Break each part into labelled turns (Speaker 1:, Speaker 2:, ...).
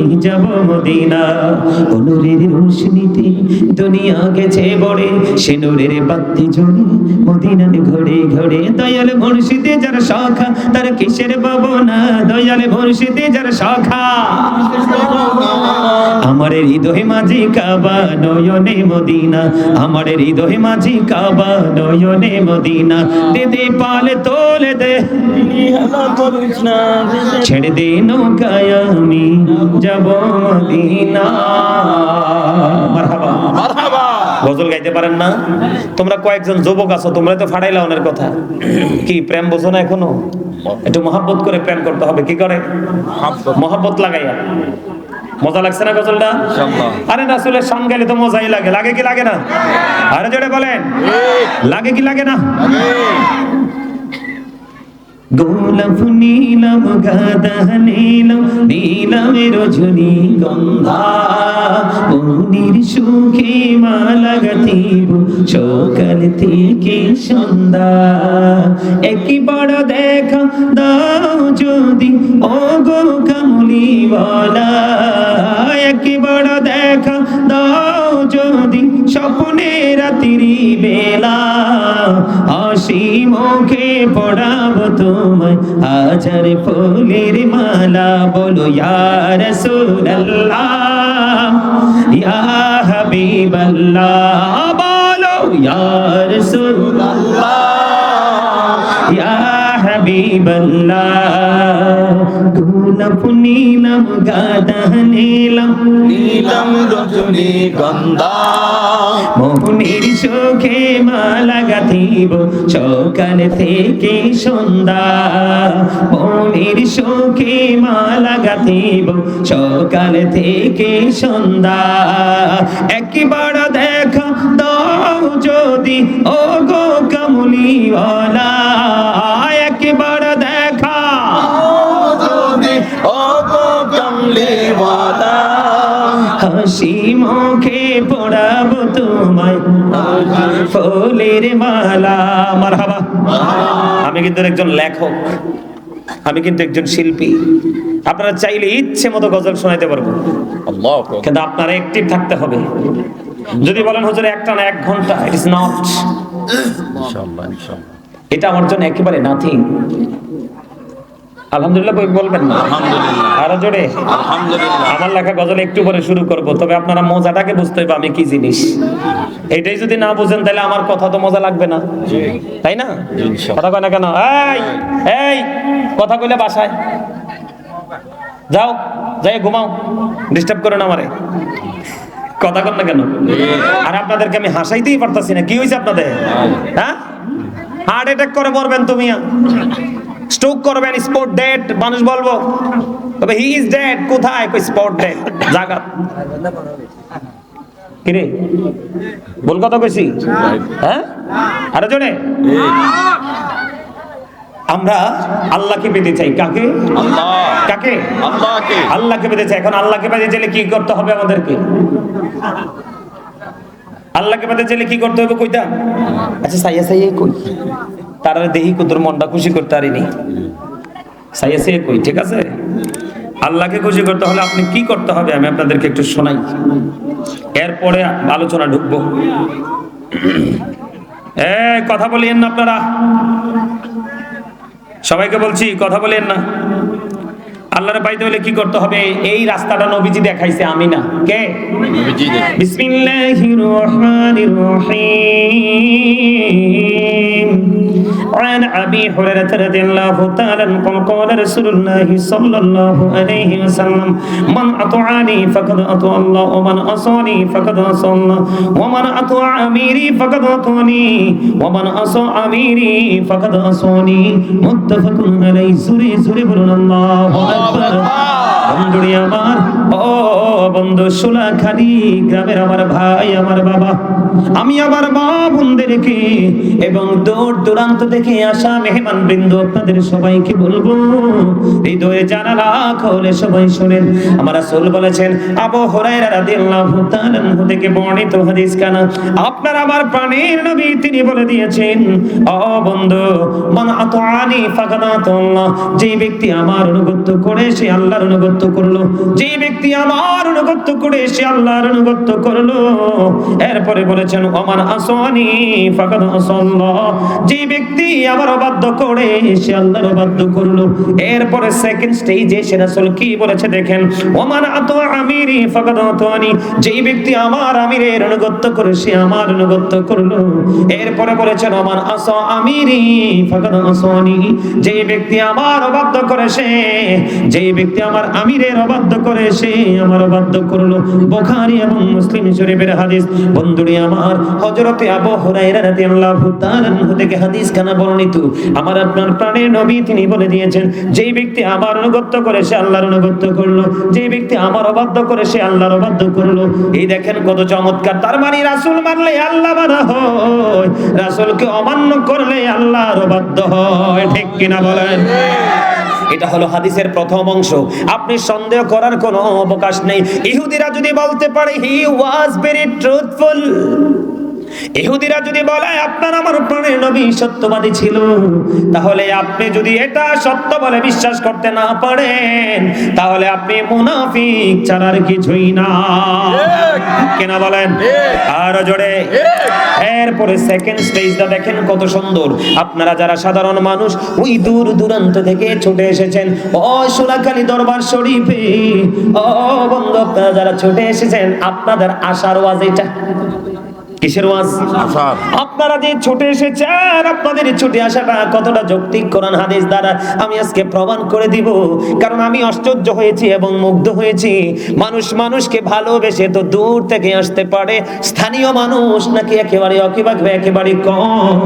Speaker 1: আমি যাব মদিনা। অনুরের রোশনীতে দুনিয়া গেছে বড়ে। সে নূরের বাতি জ্বলে মদিনার ঘরে ঘরে। দয়াল মুর্শিদে যার শাখা, তার কিসের বাবনা দয়াল মুর্শিদে যার শাখা। আমার হৃদয় মাঝি কাবা নয়নে মদিনা। আমার হৃদয় মাঝি কাবা নয়নে মদিনা। দে দে পালে তোলে দে। ছেড়ে দে নৌকায় আমি। যাব মদিনা। মারহাবা।
Speaker 2: মারহাবা।
Speaker 1: গজল গাইতে পারেন না? তোমরা কয়েকজন যুবক আছো তোমরা তো ফাড়াইলা ওনার কথা। কি প্রেম বোঝো না এখনও? একটু মহাব্বত করে প্রেম করতে হবে কি করে? মহাব্বত। লাগাইয়া। মজা লাগছে না গজলটা। আরে রাসূলের শান গাইলে তো মজাই লাগে। লাগে কি লাগে না? আরে জোরে বলেন। লাগে কি লাগে না? গোলাপ নীলম গাদা নীলম নীলম রজনী গন্ধা মনির সুখে মালা গাথিব সকাল থেকে সন্ধ্যা। একই বড় দেখা দাও যদি ও গো কামলি বলা। একই বড় দেখা দাও যদি স্বপ্নে রাত্রি বেলা। হাসি মুখে পড়াবো তোমায়, হাজার ফুলের মালা বলো ইয়ার সুল্লাহ ইয়া হাবিবাল্লাহ, বলো ইয়ার সুল্লাহ ইয়া হাবিবাল্লাহ নীলম গাদা নীলম
Speaker 2: নীলম রজনী গন্ধা
Speaker 1: মোহনের সুখে মালা গাথিব সকাল থেকে সন্ধ্যা মোহনের সুখে মালা গাথিব সকাল থেকে সন্ধ্যা। একবার দেখা দাও যদি ও গো কমলিওয়ালা। একবার দেখা। হাসি মুখে পড়াবো তোমায়। ফুলের মালা। মারহাবা। আমি কিন্তু একজন লেখক। আমি কিন্তু একজন শিল্পী। আপনারা চাইলে ইচ্ছে মতো গজল শোনাইতে পারব। কিন্তু আপনারা অ্যাক্টিভ থাকতে হবে। যদি বলেন হুজুর একটা না এক ঘণ্টা ইট ইস নট
Speaker 2: ইনশাআল্লাহ ইনশাআল্লাহ।
Speaker 1: এটা আমার জন্য একেবারে নাথিং আলহামদুলিল্লাহ বলবেন না। আরও জোরে? আমার লেখা গজল একটু পরে শুরু করব তবে আপনারা মজাটাকে বুঝতে হবে আমি কি জিনিস। এটাই যদি না বুঝেন তাহলে আমার কথা তো মজা লাগবে না। তাই না? কথা কয় না কেন? এই এই কথা কইলে বাসায়। যাও যাই ঘুমাও। ডিস্টার্ব করো না আমারে। কথা কর না কেন? আর আপনাদেরকে আমি হাসাইতেই পারতাছি না। কি হয়েছে আপনাদের? হ্যাঁ? হার্ট অ্যাটাক করে মরবেন তুমি স্ট্রোক করবেন স্পট ডেট মানুষ বলব। তবে হি ইজ ডেড কোথায়? কই স্পট ডেট জায়গা কিরে ভুল কথা কইছি? হ্যাঁ? আরে জোরে। আমরা আল্লাহকে পেতে চাই কাকে?
Speaker 2: আল্লাহ।
Speaker 1: কাকে?
Speaker 2: আল্লাহকে।
Speaker 1: আল্লাহকে পেতে চাই। এখন আল্লাহকে পেতে চাইলে কি করতে হবে আমাদেরকে? আল্লাহকে পেতে চাইলে কি করতে হবে কইতা? আচ্ছা সাইয়া সাইয়া কই? তারা দেহি কুতুর মনটা খুশি করতে পারিনি। সাইয়া সাইয়া কই ঠিক আছে? আল্লাহকে খুশি করতে হলে আপনি কি করতে হবে আমি আপনাদেরকে একটু শোনাই। এরপরে আলোচনা ঢুকবো। এ কথা বলিয়েন না আপনারা। সবাইকে বলছি কথা বলেন না। আল্লাহর পাইতে হলে কি করতে হবে? এই রাস্তাটা নবীজি দেখাইছে আমি না কে বিসমিল্লাহির রহমানির রহিম। عن أبي هريرة رضي الله تعالى عنه قال قال رسول الله صلى الله عليه وسلم من أطاعني فقد أطاع الله ومن عصاني فقد عصى الله ومن أطاع أميري فقد أطاعني ومن عصى أميري فقد عصاني متفق عليه سوري سوري بلون الله أكبر বন্ধুরি আমার। ও বন্ধু সোলাখালি গ্রামের আমার ভাই, আমার বাবা। আমি আমার মা বোনদেরকে এবং দূর দূরান্ত থেকে আসা মেহমান বৃন্দ আপনাদের সবাইকে বলব, হৃদয়ে জানালা খোলে সবাই শোনেন। আমার রাসূল বলেছেন, আবু হুরায়রা রাদিয়াল্লাহু তাআলা থেকে বর্ণিত হাদিস কানা। আপনার আমার প্রাণের নবী তিনি বলে দিয়েছেন, ও বন্ধু, মান আতানি ফাকাদ আতাল্লাহ যে ব্যক্তি আমার অনুগত্য করে, সে আল্লাহর অনুগত্য করল। যে ব্যক্তি আমার অনুগত্য করে সে আল্লাহর অনুগত্য করল, এরপরে বলেছেন, ওমান আসনি ফাকাদ আসাল্লাহ। যে ব্যক্তি আমার অবাধ্য করে সে আল্লাহর অবাধ্য করল, এরপরে সেকেন্ড স্টেজে সে রাসূল কি বলেছে দেখেন, ওমান আতো আমিরি ফাকাদ আতানি যে ব্যক্তি আমার আমিরের অনুগত্য করে সে আমার অনুগত্য করল, এরপরে বলেছেন, ওমান আসা আমিরি ফাকাদ আসানি যে ব্যক্তি আমার অবাধ্য করে সে যে ব্যক্তি আমার আমিরের অবাধ্য করে, সে আমার অবাধ্য করল। বুখারী এবং মুসলিম শরীফের হাদিস। বন্ধুরি আমার তাআলা থেকে হাদিস খানা বর্ণিত। আমার আপনার প্রাণের নবী তিনি বলে দিয়েছেন ব্যক্তি আমার অনুগত্য করে, সে আল্লাহর অনুগত্য করল। যে ব্যক্তি আমার অবাধ্য করে, সে আল্লাহর অবাধ্য করল। এই দেখেন কত চমৎকার। তার মানে রাসূল মানলে আল্লাহ মানা হয়। রাসূলকে অমান্য করলে আল্লাহর অবাধ্য হয়। ঠিক কিনা বলেন? এটা হলো হাদিসের প্রথম অংশ। আপনি সন্দেহ করার কোনো অবকাশ নেই। ইহুদিরা যদি বলতে পারে হি ওয়াজ ভেরি ট্রুথফুল ইহুদিরা যদি বলে আপনার আমার প্রাণের নবী সত্যবাদী ছিল তাহলে আপনি যদি এটা সত্য বলে বিশ্বাস করতে না পারেন তাহলে আপনি মুনাফিক ছাড়ার কিছুই না। কেনা বলেন? আর জোরে। এরপরে সেকেন্ড স্টেজটা দেখেন কত সুন্দর। আপনারা যারা সাধারণ মানুষ ওই দূর দূরান্ত থেকে ছুটে এসেছেন। ও সোনাখালী দরবার শরীফে। ও বন্ধু আপনারা যারা ছুটে এসেছেন আপনাদের আশার ওয়াজ এটা কিসের ওয়াজ? আপনারা যে ছুটে এসেছেন আপনাদের ছুটে আসাটা কতটা যৌক্তিক? কোরআন হাদিস দ্বারা আমি আজকে প্রমাণ করে দিব। কারণ আমি আশ্চর্য হয়েছি এবং মুগ্ধ হয়েছি। মানুষ মানুষকে ভালোবেসে তো দূর থেকে আসতে পারে। স্থানীয় মানুষ নাকি একেবারে অকিবাক একেবারে কম।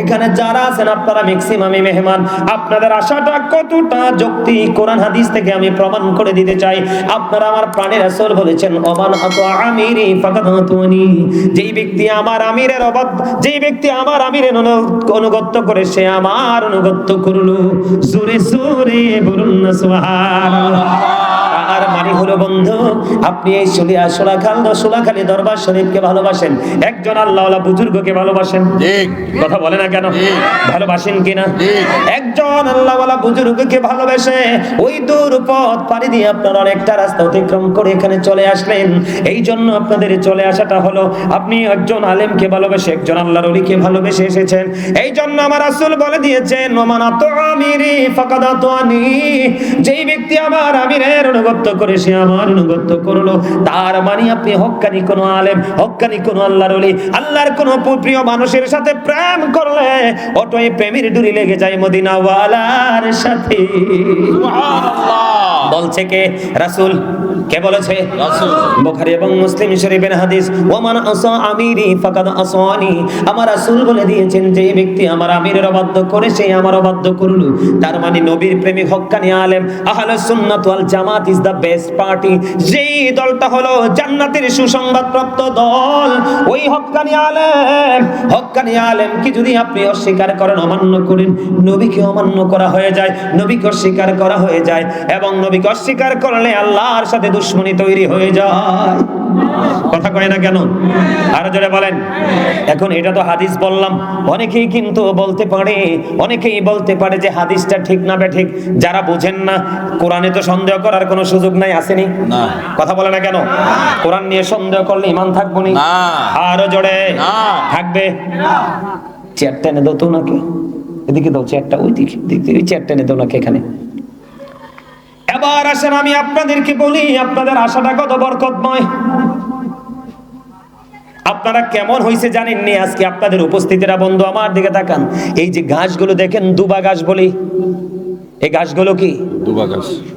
Speaker 1: এখানে যারা আছেন আপনারা ম্যাক্সিমামই মেহমান। আপনাদের আশাটা কতটা যৌক্তিক? কোরআন হাদিস থেকে আমি প্রমাণ করে দিতে চাই। আপনারা আমার প্রাণের আসর বলেছেন অমান আমিরি ফাকাত যেই ব্যক্তি আমার আমিরের অবাধ যেই ব্যক্তি আমার আমিরের অনুগত অনুগত্য করে, সে আমার অনুগত্য করল। জোরে জোরে বলুন না মানে হলো বন্ধু আপনি এই সুলিয়া সোলাখাল সোলাখালী দরবার শরীফকে ভালোবাসেন। একজন আল্লাহওয়ালা বুজুর্গকে ভালোবাসেন।
Speaker 2: ঠিক।
Speaker 1: কথা বলে না কেন? ভালোবাসেন কিনা। একজন আল্লাহওয়ালা বুজুর্গকে ভালোবেসে ওই দূর পথ পাড়ি দিয়ে আপনারা অনেকটা রাস্তা অতিক্রম করে এখানে চলে আসলেন। এই জন্য আপনাদের চলে আসাটা হলো আপনি একজন আলেমকে ভালোবেসে একজন আল্লাহর অলিকে ভালোবেসে এসেছেন। এই জন্য আমার রাসূল বলে দিয়েছেন ওমানা তো আমিরি ফাকাদা তো আনি। যেই ব্যক্তি আমার আমিরের অনুগত্য করে সে আমার অনুগত্য করল। তার মানে আপনি হক্কানি কোন আলেম হক্কানি কোন আল্লাহর অলি আল্লাহর কোন প্রিয় মানুষের সাথে প্রেম করলে অটোয় প্রেমের ডুরি লেগে যায় মদিনাওয়ালার সাথে। বলছে কে? রাসূল। কে বলেছে? বুখারী এবং মুসলিম শরীফের হাদিস ওমান আসা আমিরি ফাকাদ আসানি আমার রাসূল বলে দিয়েছেন যে ব্যক্তি আমার আমিরের অবাধ্য করে সে আমার অবাধ্য করল। তার মানে নবীর প্রেমিক হক্কানি আলেম আহলে সুন্নাত ওয়াল জামাত ইজ দা বেস্ট পার্টি যেই দলটা হলো জান্নাতের সুসংবাদপ্রাপ্ত দল, ওই হক্কানি আলেম। হক্কানি আলেম কি যদি আপনি অস্বীকার করেন, অমান্য করেন, নবীকে অমান্য করা হয়ে যায়, নবীকে অস্বীকার করা হয়ে যায়, এবং নবীকে অস্বীকার করলে আল্লাহর সাথে দুশ্মনী তৈরি হয়ে যায়। কয় না কেন? আরও জোরে বলেন। এখন এটা তো হাদিস বললাম। অনেকেই কিন্তু বলতে পারে অনেকেই বলতে পারে যে হাদিসটা ঠিক না বে ঠিক। যারা বুঝেন না কোরআনে তো সন্দেহ করার কোনো সুযোগ নাই আসেনি?
Speaker 2: না।
Speaker 1: কথা বলে না কেন? কোরআন নিয়ে সন্দেহ করলে ইমান থাকব নি। আরও জোরে। থাকবে? চেয়ারটা এনে দাও তো নাকি এদিকে দাও চেয়ারটা ওই দিকে দিক ওই চেয়ারটা এনে দাও নাকি এখানে। এবার আসেন আমি আপনাদেরকে বলি আপনাদের আশাটা কত বরকতময়। আপনারা কেমন হয়েছে জানেননি? আজকে আপনাদের উপস্থিতিরা বন্ধু আমার দিকে তাকান। এই যে ঘাসগুলো দেখেন দুবা ঘাস বলি। এই ঘাসগুলো কি?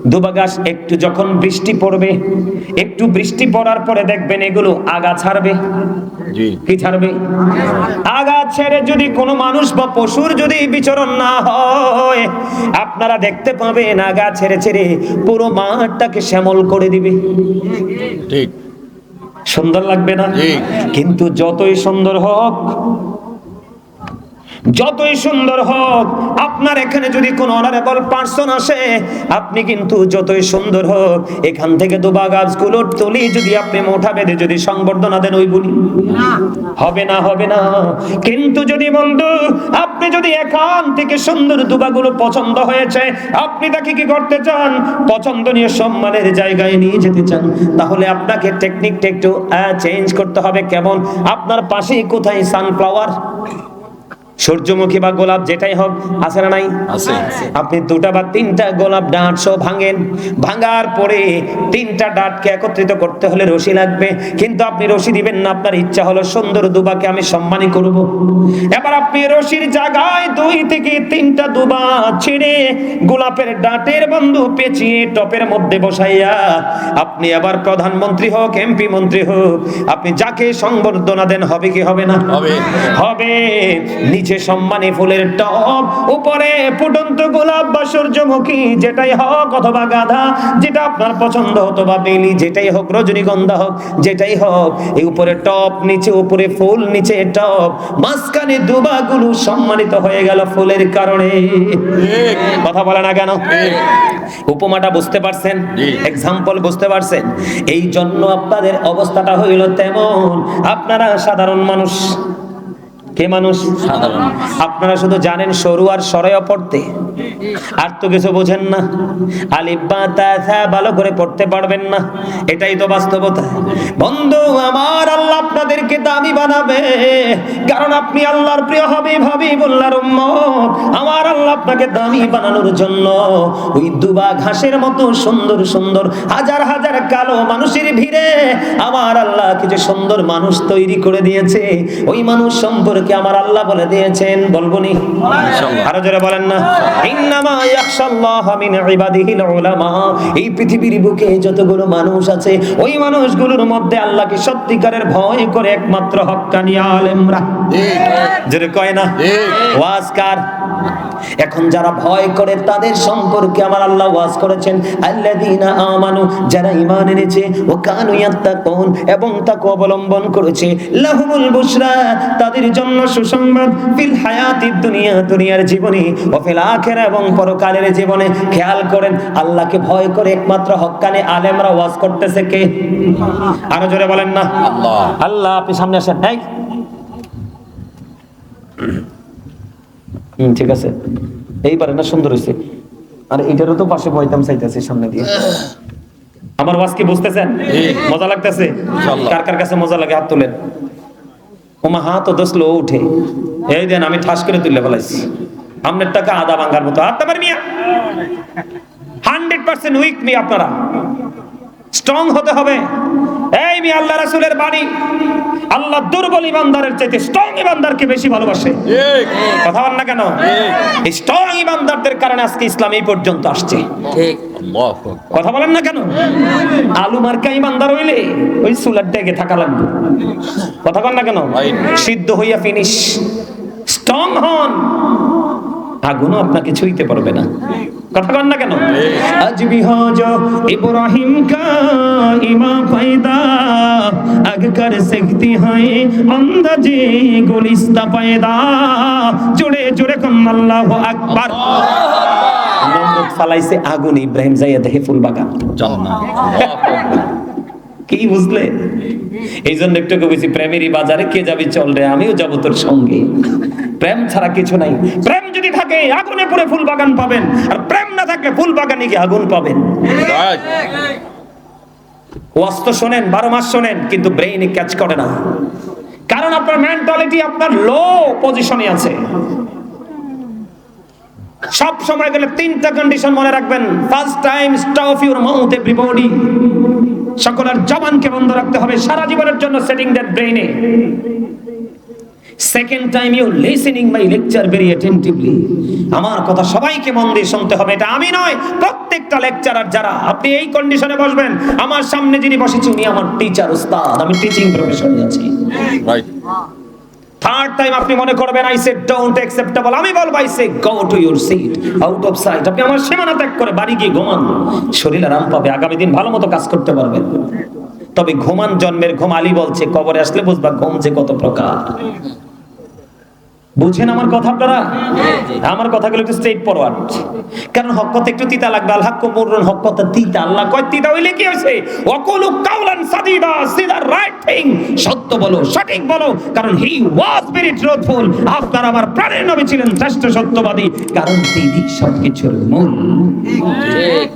Speaker 1: দুবা ঘাস একটু যখন বৃষ্টি পড়বে একটু বৃষ্টি পড়ার পরে দেখবেন এগুলো আগা ছাড়বে।
Speaker 2: জি।
Speaker 1: কি ছাড়বে? আগা ছেড়ে যদি কোনো মানুষ বা পশুর যদি বিচরণ না হয় আপনারা দেখতে পাবেন আগা ছেড়ে ছেড়ে পুরো মাঠটাকে শ্যামল করে দিবে।
Speaker 2: ঠিক।
Speaker 1: সুন্দর লাগবে না। কিন্তু যতই সুন্দর হোক যতই সুন্দর হোক আপনার এখানে যদি কোন অনারেবল পার্সন আসে আপনি কিন্তু যতই সুন্দর হোক এখান থেকে দুবা গাছগুলোর তলি যদি আপনি মোটা বেঁধে যদি সংবর্ধনা দেন ওই বলি। হবে না হবে না। কিন্তু যদি বন্ধু আপনি যদি এখান থেকে সুন্দর দুবাগুলো পছন্দ হয়েছে আপনি তাকে কি করতে চান? পছন্দনীয় সম্মানের জায়গায় নিয়ে যেতে চান। তাহলে আপনাকে টেকনিকটা একটু চেঞ্জ করতে হবে। কেমন? আপনার পাশেই কোথায় সানফ্লাওয়ার সূর্যমুখী বা গোলাপ যেটাই হোক আছে না নাই?
Speaker 2: আছে।
Speaker 1: আপনি দুটা বা তিনটা গোলাপ ডাঁট সহ ভাঙেন। ভাঙার পরে তিনটা ডাঁটকে একত্রিত করতে হলে রশি লাগবে। কিন্তু আপনি রশি দিবেন না আপনার ইচ্ছা হলো সুন্দর দুবাকে আমি সম্মানী করব। এবার আপনি রশির জায়গায় দুই থেকে তিনটা দুবা ছিঁড়ে গোলাপের ডাঁটের বন্ধু পেঁচিয়ে টপের মধ্যে বসাইয়া আপনি আবার প্রধানমন্ত্রী হোক এমপি মন্ত্রী হোক আপনি যাকে সংবর্ধনা দেন হবে কি হবে না?
Speaker 2: হবে।
Speaker 1: হবে। নিচে সম্মানী ফুলের টপ উপরে ফুটন্ত গোলাপ বা সূর্যমুখী, যেটাই হোক অথবা গাধা, যেটা আপনার পছন্দ হতো বা বেলি, যেটাই হোক, রজনীগন্ধা হোক, যেটাই হোক, এই উপরে টপ নিচে উপরে ফুল, নিচে টপ মাঝখানে দুবাগুলো সম্মানিত হয়ে গেল ফুলের কারণে। কথা বলে না কেন? উপমাটা বুঝতে পারছেন? এক্সাম্পল বুঝতে পারছেন? এই জন্য আপনাদের অবস্থাটা হইল তেমন। আপনারা সাধারণ মানুষ। কে মানুষ? আপনারা শুধু জানেন সরু আর সরয় পড়তে। আর তো কিছু বোঝেন না। আলিফ তা ভালো করে পড়তে পারবেন না। এটাই তো বাস্তবতা। বন্ধু আমার আল্লাহ আপনাদেরকে দামি বানাবে। কারণ আপনি আল্লাহর প্রিয় হবে ভাবি বললার উম্মত। আমার আল্লাহ আপনাকে দামি বানানোর জন্য ওই দুবা ঘাসের মতো সুন্দর সুন্দর হাজার হাজার কালো মানুষের ভিড়ে আমার আল্লাহ কিছু সুন্দর মানুষ তৈরি করে দিয়েছে। ওই মানুষ সম্পর্কে আমার আল্লাহ বলে দিয়েছেন বলবনি
Speaker 2: নি?
Speaker 1: আরও জোরে বলেন না। ইন্নামা ইয়াখশাল্লাহ মিন ইবাদিহিল উলামা। এই পৃথিবীর বুকে যতগুলো মানুষ আছে ওই মানুষগুলোর মধ্যে আল্লাহকে সত্যিকারের ভয় করে একমাত্র হক্কানি আলেমরা।
Speaker 2: ঠিক।
Speaker 1: জোরে কয় না?
Speaker 2: ঠিক।
Speaker 1: ওয়াজ কার? এখন যারা ভয় করে তাদের সম্পর্কে আমার আল্লাহ ওয়াজ করেছেন আল্লাযীনা আমানু যারা ঈমান এনেছে ও কানু ইয়াত্তাকুন এবং তাকে অবলম্বন করেছে লাহুমুল বুশরা তাদের জন্য সুসংবাদ ফিল হায়াতিদ দুনিয়া দুনিয়ার জীবনে ও ফিল আখিরা এবং পরকালের জীবনে। খেয়াল করেন আল্লাহকে ভয় করে একমাত্র হক্কানে আলেমরা ওয়াজ করতেছে কে? আরও জোরে বলেন না।
Speaker 2: আল্লাহ।
Speaker 1: আল্লাহ আপনি সামনে আসেন। এই। হুম ঠিক আছে। এইবারে না সুন্দর হয়েছে আর এটারও তো পাশে বইতাম চাইতেছে সামনে দিয়ে। আমার ওয়াজ কি বুঝতেছেন? মজা লাগতেছে? কার কার কাছে মজা লাগে হাত তোলেন? ওমা হাত ও দোসলো উঠে। এই দেন আমি ঠাস করে তুলে ফেলাইছি। আমনের টাকা আদা ভাঙ্গার মতো। হাত পারি মিয়া। হান্ড্রেড পার্সেন্ট উইক মি আপনারা। স্ট্রং হতে হবে। এই আল্লাহ রাসূলের বাণী। আল্লাহ দুর্বল ইমানদারের চাইতে স্ট্রং ইমানদারকে বেশি ভালোবাসে।
Speaker 2: ঠিক।
Speaker 1: কথা বল না কেন? এই স্ট্রং ইমানদারদের কারণে আজকে ইসলাম এই পর্যন্ত আসছে।
Speaker 2: আল্লাহ
Speaker 1: কথা বলেন না কেন? আলু মার্কা ইমানদার হইলে ওই সুলার ডেকে থাকা লাগবে। কথা বল না কেন? সিদ্ধ হইয়া ফিনিশ স্ট্রং হন। আগুনও আপনাকে ছুঁইতে পারবে না। কথা বল না কেন? আজ বিহজ ইব্রাহিম কা ইমা পায়দা আগকার সেখতি হয় অন্দাজে গুলিস্তা পায়দা জুড়ে জুড়ে কম আল্লাহু আকবার। নমরুদ ফালাইছে আগুন ইব্রাহিম যাইয়া দেখে ফুল বাগান কি বুঝলে? এই জন্য একটু কবেছি প্রেমেরই বাজারে কে যাবি চল রে আমিও যাব তোর সঙ্গে। প্রেম ছাড়া কিছু নাই। প্রেম যদি থাকে আগুনে পুরে ফুল বাগান পাবেন। আর প্রেম না থাকলে ফুল বাগানে গিয়ে আগুন পাবেন।
Speaker 2: রাইট।
Speaker 1: ওয়াজ তো শোনেন বারো মাস শোনেন কিন্তু ব্রেইনে ক্যাচ করে না। কারণ আপনার মেন্টালিটি আপনার লো পজিশনে আছে। সব সময় গেলে তিনটা কন্ডিশন মনে রাখবেন। First time stop your mouth everybody সকলের জবানকে বন্ধ রাখতে হবে। সারা জীবনের জন্য setting that ব্রেইনে second time you listening my lecture very attentively আমার কথা সবাইকে মন দিয়ে শুনতে হবে। এটা আমি নয়, প্রত্যেকটা লেকচারার যারা, আপনি এই কন্ডিশনে বসবেন। আমার সামনে যিনি বসেছি উনি আমার টিচার উস্তাদ। আমি টিচিং প্রফেশনে আছি।
Speaker 2: Right.
Speaker 1: থার্ড টাইম আপনি মনে করবেন আই সে ডোন্ট অ্যাকসেপ্টেবল আমি বলব I say go to your seat out of sight আপনি আমার সীমানা ত্যাগ করে বাড়ি গিয়ে ঘুমান। শরীর আরাম পাবে, আগামী দিন ভালো মতো কাজ করতে পারবেন। তবে ঘুমান, জন্মের ঘুম আলী বলছে, কবরে আসলে বুঝবা, ঘুম যে কত প্রকার। বুঝেন আমার কথা আপনারা? আমার কথাগুলো একটু স্ট্রেট ফরওয়ার্ড কারণ হক কথা একটু তিতা লাগবে, আল হাক্কু মুররুন হক কথা তিতা। আল্লাহ কয়, তিতা হইলে কি হইছে? ওয়াকুলু কাউলান সাদিদা, সিদা রাইট। থিং সত্য বলো, সঠিক বলো। কারণ হি ওয়াজ ভেরি ট্রুথফুল। আপনার আমার প্রাণের নবী ছিলেন শ্রেষ্ঠ সত্যবাদী। কারণ তিনি সবকিছুর মূল।
Speaker 2: ঠিক।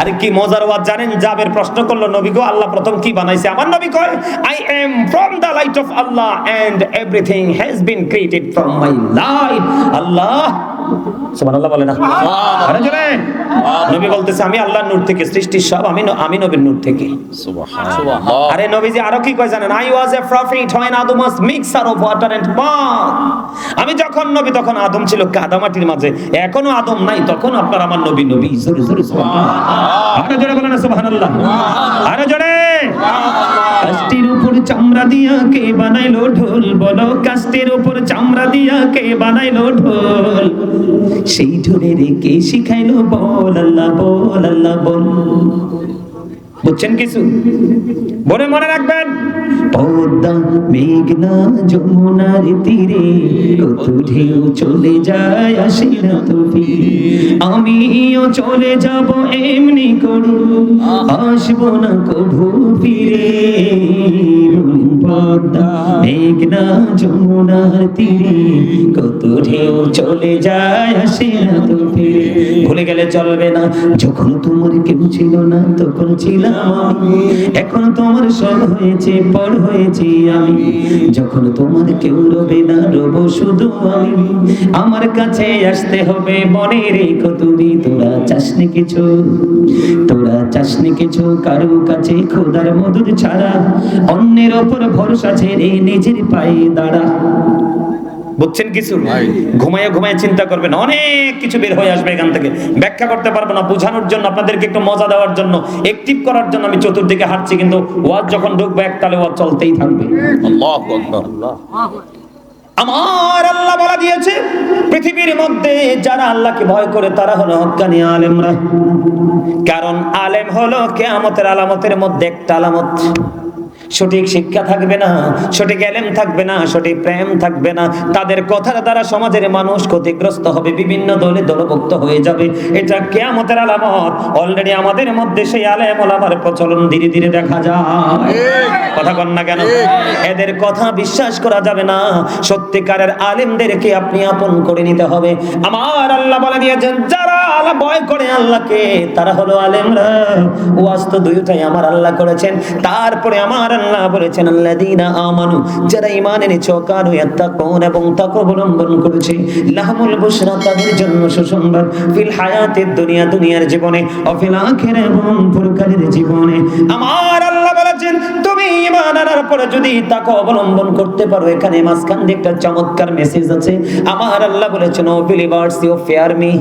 Speaker 1: আরে কি মজার ওয়াজ জানেন? জাবের প্রশ্ন করল নবী গো আল্লাহ প্রথম কি বানাইছে? আমার নবী কয় I am from the light of Allah and everything has been created from my light আল্লাহ সুবহানাল্লাহ বলে না? আরে জোরে নবী বলতেছে আমি আল্লাহর নূর থেকে সৃষ্টির সব আমি আমি নবীর নূর থেকে।
Speaker 2: সুবহানাল্লাহ।
Speaker 1: আরে নবীজি আরও কি কয় জানেন? I was a prophet when Adam was mixture of water and mud আমি যখন নবী তখন আদম ছিল কাদামাটির মাঝে। এখনও আদম নাই তখন আপনার আমার নবী নবী। জোরে জোরে সুবহানাল্লাহ। আরে জোরে বলেন সুবহানাল্লাহ। আরে জোরে। কাস্টের উপর চামড়া দিয়া কে বানাইলো ঢোল? বলো কাস্টের উপর চামড়া দিয়া কে বানাইলো ঢোল? সেই ঢোলের কে শিখাইলো? বল আল্লাহ বল আল্লাহ, বল। বুঝছেন কিছু? বলে মনে রাখবেন। পদ্মা মেঘনা যমুনার তীরে কত ঢেউ চলে যায়, আসে না তো আমিও চলে যাব এমনি আসব না কভু ফিরে। পদ্মা মেঘনা যমুনার তীরে কত ঢেউ চলে যায়, আসে না ভুলে গেলে চলবে না, যখন তোমার কেউ ছিল না, তখন ছিলাম এখন তোমার সব হয়েছে, পর হয়েছি আমি। যখন তোমার কেউ রবে না, রব শুধু আমি। আমার কাছে আসতে হবে, মনে রেখো তুমি, তোরা চাসনি কিছু। তোরা চাসনি কিছু, কারও কাছে খোদার মধুর ছাড়া। অন্যের ওপর ভরসা ছেড়ে নিজের পায়ে দাঁড়া। বুঝছেন কিছু। ঘুমায় ঘুমায় চিন্তা করবেন অনেক কিছু বের হয়ে আসবে এখান থেকে। ব্যাখ্যা করতে পারব না বোঝানোর জন্য আপনাদেরকে একটু মজা দেওয়ার জন্য একটিভ করার জন্য আমি চতুর্দিকে হাঁটছি কিন্তু ওয়াজ যখন ঢুকবে একতালে ওয়াজ চলতেই থাকবে। আমার আল্লাহ বলা দিয়েছে পৃথিবীর মধ্যে যারা আল্লাহকে ভয় করে তারা হলো হক্কানি আলেমরা। কারণ আলেম হলো কেয়ামতের আলামতের মধ্যে একটা আলামত। সঠিক শিক্ষা থাকবে না, সঠিক এলেম থাকবে না, সঠিক প্রেম থাকবে না, তাদের কথার দ্বারা সমাজের মানুষ ক্ষতিগ্রস্ত হবে, বিভিন্ন দলে দলভুক্ত হয়ে যাবে। এটা কেয়ামতের আলামত। অলরেডি আমাদের মধ্যে সেই আলেম আলামার প্রচলন ধীরে ধীরে দেখা যায়। কথা কন না কেন? এদের কথা বিশ্বাস করা যাবে না। সত্যিকারের আলেমদেরকে আপনি আপন করে নিতে হবে। আমার আল্লাহ বলে দিয়েছেন, যারা আল্লাহ ভয় করে আল্লাহকে, তারা হলো আলেমরা। ওয়াজ তো দুইটাই আমার আল্লাহ করেছেন। তারপরে আমার আল্লাহ বলেছেন, আল্লাযীনা আমানু, যারা ঈমান এনেছে কানু ইয়াত্তাকুন এবং তাকওয়া অবলম্বন করেছে, লাহমুল বুশরা তাদের জন্য সুসংবাদ। ফিল হায়াতের দুনিয়া, দুনিয়ার জীবনে অফিল আখিরা এবং পরকালের জীবনে। আমার আল্লাহ বলেছেন, তুমি ঈমান আনার পরে যদি তাকে অবলম্বন করতে পারো, এখানে মাঝখান দিয়ে একটা চমৎকার মেসেজ আছে। আমার আল্লাহ বলেছেন O believers you fear me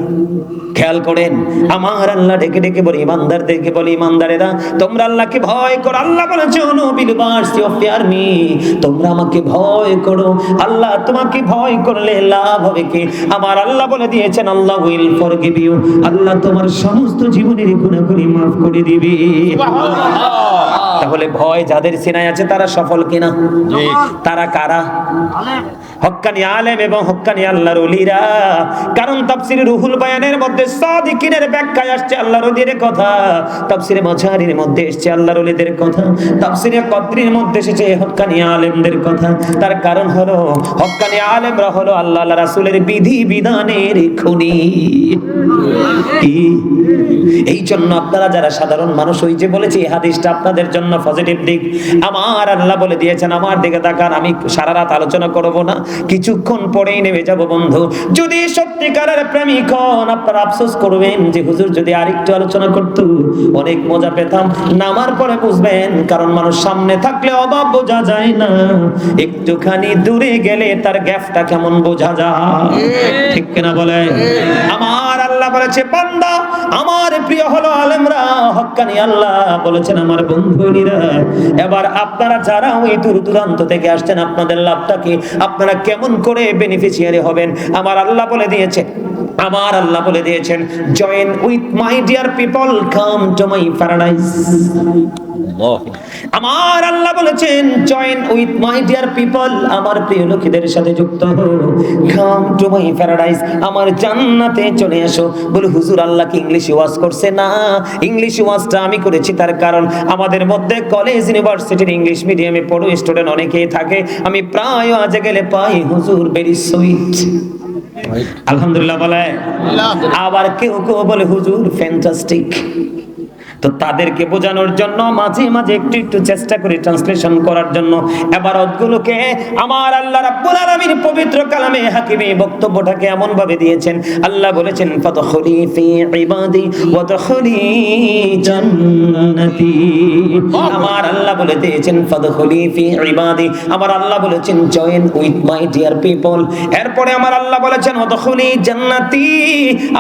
Speaker 1: খেয়াল করেন। আমার আল্লাহ ডেকে ডেকে বলে ইমানদারদেরকে বলে ইমানদারেরা তোমরা আল্লাহকে ভয় করো। আল্লাহ বলেছে no believers you fear me তোমরা আমাকে ভয় করো। আল্লাহ তোমাকে ভয় করলে লাভ হবে কি? আমার আল্লাহ বলে দিয়েছেন Allah will forgive you. Allah তোমার সমস্ত জীবনের গুনাহগুলি মাফ করে দিবে। তাহলে ভয় যাদের সিনায় আছে তারা সফল কিনা? তারা কারা? হক্কানি আলেম এবং হক্কানি আল্লাহর ওলিরা কারণ তাফসিরে রুহুল বায়ানের মধ্যে সাদিকিনের ব্যাখ্যায় আসছে আল্লাহর কথা। তাফসিরে মাঝারির মধ্যে আল্লাহর কথা। তাফসিরে কদ্রির মধ্যে এসেছে হক্কানি আলেমদের কথা। তার কারণ হলো হক্কানি আলেমরা হলো আল্লাহ রাসূলের বিধি বিধানের খুনি। এই জন্য আপনারা যারা সাধারণ মানুষ ওই যে বলেছি হাদিসটা আপনাদের জন্য পজিটিভ দিক। আমার আল্লাহ বলে দিয়েছেন, আমার দিকে তাকান, আমি সারা রাত আলোচনা করব না। কিছুক্ষণ পরেই নেমে যাব বন্ধু। যদি সত্যিকারের প্রেমিক হন, আপনারা আফসোস করবেন যে হুজুর যদি আরেকটু আলোচনা করতো, অনেক মজা পেতাম। নামার পরে বুঝবেন, কারণ মানুষ সামনে থাকলে অভাব বোঝা যায় না। একটুখানি দূরে গেলে তার গ্যাপটা কেমন বোঝা যায়। ঠিক কিনা বলে আমার আল্লাহ বলেছে, বান্দা, আমার প্রিয় হলো আলেমরা হক্কানি আল্লাহ বলেছেন আমার বন্ধুরা এবার আপনারা যারা ওই দূর দূরান্ত থেকে আসছেন, আপনাদের লাভটাকে আপনারা কেমন করে বেনিফিশিয়ারি হবেন? আমার আল্লাহ বলে দিয়েছে আমার আল্লাহ বলে দিয়েছেন join with my dear people come to my
Speaker 2: paradise
Speaker 1: আমার আল্লাহ বলেছেন join with my dear people আমার প্রিয় লোকেদের সাথে যুক্ত হো কাম টু মাই প্যারাডাইস আমার জান্নাতে চলে আসো। বলে হুজুর আল্লাহ কি ইংলিশে ওয়াজ করছে না? ইংলিশ ওয়াজটা আমি করেছি তার কারণ আমাদের মধ্যে কলেজ ইউনিভার্সিটির ইংলিশ মিডিয়ামে পড়ো স্টুডেন্ট অনেকেই থাকে। আমি প্রায় আজে গেলে পাই হুজুর ভেরি সুইট আলহামদুলিল্লাহ বলে। আবার কেউ কেউ বলে হুজুর ফ্যান্টাস্টিক তো তাদেরকে বোঝানোর জন্য মাঝে মাঝে একটু একটু চেষ্টা করি ট্রান্সলেশন করার জন্য এবারতগুলোকে আমার আল্লাহ রাব্বুল আলামিন পবিত্র কালামে হাকিমে বক্তব্যটাকে এমন ভাবে দিয়েছেন। আল্লাহ বলেছেন ফাদখুলি ফি ইবাদি ওয়াদখুলি জান্নাতি। আমার আল্লাহ বলে দিয়েছেন ফাদখুলি ফি ইবাদি। আমার আল্লাহ বলেছেন join with my dear people এরপরে আমার আল্লাহ বলেছেন ওয়াদখুলি জান্নাতি।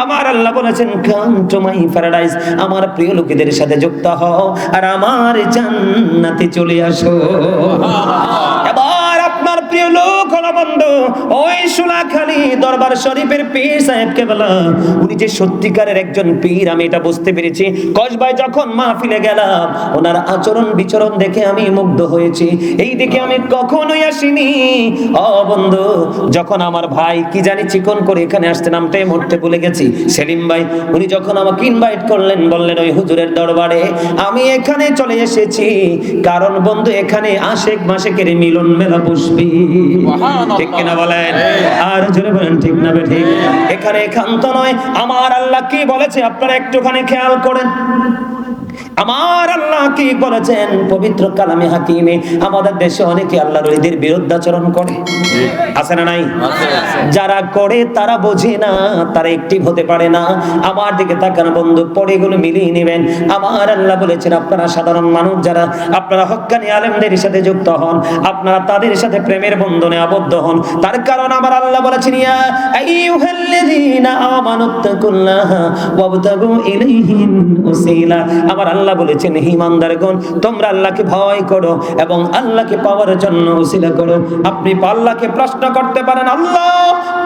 Speaker 1: আমার আল্লাহ বলেছেন কাম টু মাই প্যারাডাইস আমার প্রিয় লোকেদের সাথে যুক্ত হও আর আমার জান্নাতে চলে আসো। এবার আপনার প্রিয় লোক হলো ওই সুলাখালি দরবার শরীফের পীর সাহেব কেবলা, উনি যে সত্যিকারের একজন পীর, আমি এটা বুঝতে পেরেছি। কসবায় যখন মাহফিলে গেলাম, ওনার আচরণ বিচরণ দেখে আমি মুগ্ধ হয়েছি। এই দিকে আমি কখনোই আসিনি। ও বন্ধু, যখন আমার ভাই, কি জানি চিকন করে এখানে আসতে নামটাই মরতে ভুলে গেছি। সেলিম ভাই, উনি যখন আমাকে ইনভাইট করলেন, বললেন, ওই হুজুরের দরবারে আমি এখানে চলে এসেছি। কারণ বন্ধু, এখানে আশেক মাসেকের মিলন মেলা বসবি ঠিক কিনা বলেন? আর জোরে বলেন, ঠিক না ঠিক? এখানে একান্ত নয়। আমার আল্লাহ কি বলেছে? আপনারা একটুখানি খেয়াল করেন। আমার আল্লাহ কি বলেছেন পবিত্র কালামে হাকিমে আমাদের দেশে অনেকে আল্লাহর ওলিদের বিরুদ্ধাচরণ করে। আছে না নাই? যারা করে তারা বোঝে না তারা একটিভ হতে পারে না। আমার দিকে তাকান বন্ধু পড়ে এগুলো মিলিয়ে নেবেন। আমার আল্লাহ বলেছেন আপনারা সাধারণ মানুষ যারা আপনারা হক্কানি আলেমদের সাথে যুক্ত হন আপনারা তাদের সাথে প্রেমের বন্ধনে আবদ্ধ হন। তার কারণ আমার আল্লাহ বলেছেন ইয়া আইয়ুহাল্লাযীনা আমানুত্তাকুল্লাহা ওয়াবতাগু ইলাইহিল ওসিলা আমার আল্লাহ বলেছেন, হে ইমানদারগণ, তোমরা আল্লাহকে ভয় করো এবং আল্লাহকে পাওয়ার জন্য উসিলা করো। আপনি আল্লাহকে প্রশ্ন করতে পারেন, আল্লাহ,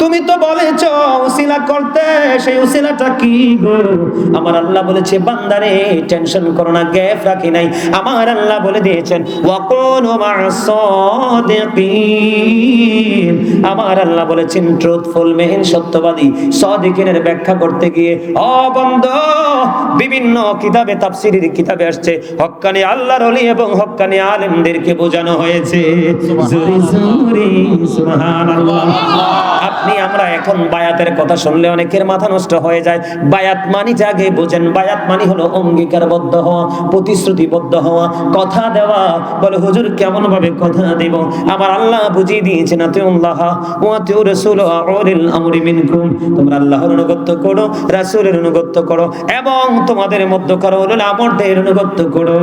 Speaker 1: তুমি তো বলেছ উসিলা করতে, সেই উসিলাটা কি গো? আমার আল্লাহ বলেছে, বান্দারে, টেনশন করো না, গ্যাপ রাখি নাই। আমার আল্লাহ বলে দিয়েছেন ওয়াকুনু আমার আল্লাহ বলেছেন, ট্রুথফুল, মেহেন, সত্যবাদী সাদিকিনের ব্যাখ্যা করতে গিয়ে, ও বন্ধ, বিভিন্ন কিতাবে তাফসিরের কিতাবে আসছে হক্কানি আল্লাহর ওলি এবং হক্কানি আলেমদেরকে বোঝানো হয়েছে। জোরে জোরে সুবহানাল্লাহ। আপনি আমরা এখন বায়াতের কথা শুনলে অনেকের মাথা নষ্ট হয়ে যায়। বায়াত মানি জাগে বোঝেন। বায়াত মানি হলো অঙ্গীকারবদ্ধ হওয়া প্রতিশ্রুতিবদ্ধ হওয়া কথা দেওয়া। বলে হুজুর কেমন ভাবে কথা দেব? আমার আল্লাহ বুঝিয়ে দিয়েছে দিয়েছেন আতিউল্লাহ ওয়া আতিউ রাসূল আউলিল আমরি মিনকুম। তোমরা আল্লাহর অনুগত করো রাসূলের অনুগত করো এবং তোমাদের মধ্যকার উলুল আমরদের অনুগত্য করো।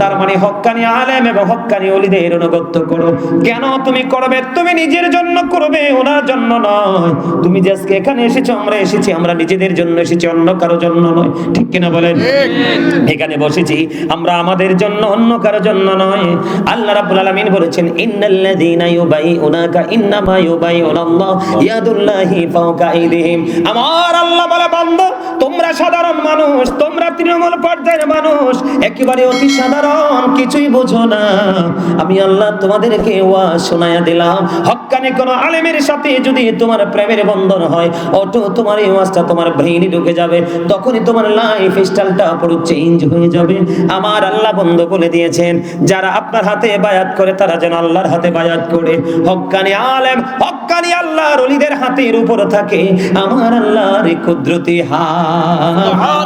Speaker 1: তার মানে হক্কানি আলেম এবং হক্কানি ওলিদের অনুগত্য করো। কেন তুমি করবে? তুমি নিজের জন্য করবে ওনার জন্য নয়। তুমি যে আজকে এখানে এসেছ আমরা এসেছি আমরা নিজেদের জন্য এসেছি অন্য কারও জন্য নয়। ঠিক কিনা বলেন? এখানে বসেছি আমরা আমাদের জন্য অন্য কারও জন্য নয়। আল্লাহ রাব্বুল আলামিন বলেছেন ইন্নাল্লাযীনা ইউবাইউনাকা ইন্নামা ইউবাইউনাল্লাহ ইয়াদুল্লাহি ফাওকা আইদিহিম। আমার আল্লাহ বলে বান্দা তোমরা সাধারণ মানুষ তোমরা তৃণমূল পর্যায়ের মানুষ একেবারে অতি সাধারণ কিছুই বোঝো না। আমি আল্লাহ তোমাদেরকে ওয়া শোনায়া দিলাম। হক্কানি কোন আলেমের সাথে যদি তোমার প্রেমের বন্ধন হয় অটো তোমার এই ওয়াজটা তোমার ব্রেইনে ঢুকে যাবে। তখনই তোমার লাইফ স্টাইলটা পুরো চেঞ্জ হয়ে যাবে। আমার আল্লাহ বন্ধ বলে দিয়েছেন যারা আপনার হাতে বায়াত করে তারা যেন আল্লাহর হাতে বায়াত করে। হক্কানি আলেম হক্কানি আল্লাহর ওলিদের হাতের উপর থাকে। আমার আল্লাহর কুদরতি হাত।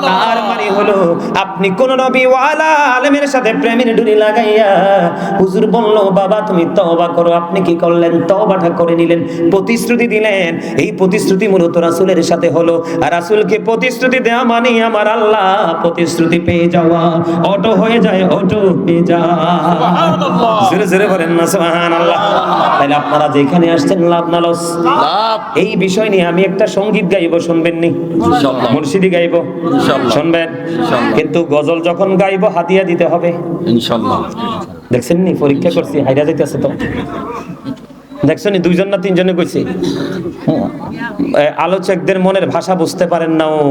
Speaker 1: তার মানে হলো আপনি কোন নবী ওয়ালা আলেমের সাথে প্রেমের ডুরি লাগাইয়া হুজুর বলল বাবা তুমি তওবা করো আপনি কি করলেন? তওবাটা করে নিলেন প্রতিশ্রুতি দিলেন। এই প্রতিশ্রুতি মূলত রাসূলের সাথে হলো। আর রাসূলকে প্রতিশ্রুতি দেওয়া মানে আমার আল্লাহ প্রতিশ্রুতি পেয়ে যাওয়া। অটো হয়ে যায় অটো হয়ে যায়। জোরে জোরে বলেন না সুবহানাল্লাহ। তাহলে আপনারা যেখানে আসছেন লাভ না লস?
Speaker 2: লাভ।
Speaker 1: এই বিষয় নিয়ে আমি একটা সংগীত গাইবো শুনবেন নি। মুর্শিদি গাইবো? শুনবেন? কিন্তু গজল যখন গাইব হাতিয়া দিতে হবে।
Speaker 2: ইনশাল্লাহ।
Speaker 1: দেখছেন নি? পরীক্ষা করছি হাইরা যাইতেছে তো। দেখছেন নি? দুইজন না তিনজনে কইছি? আলোচকদের মনের ভাষা বুঝতে পারেন না ও।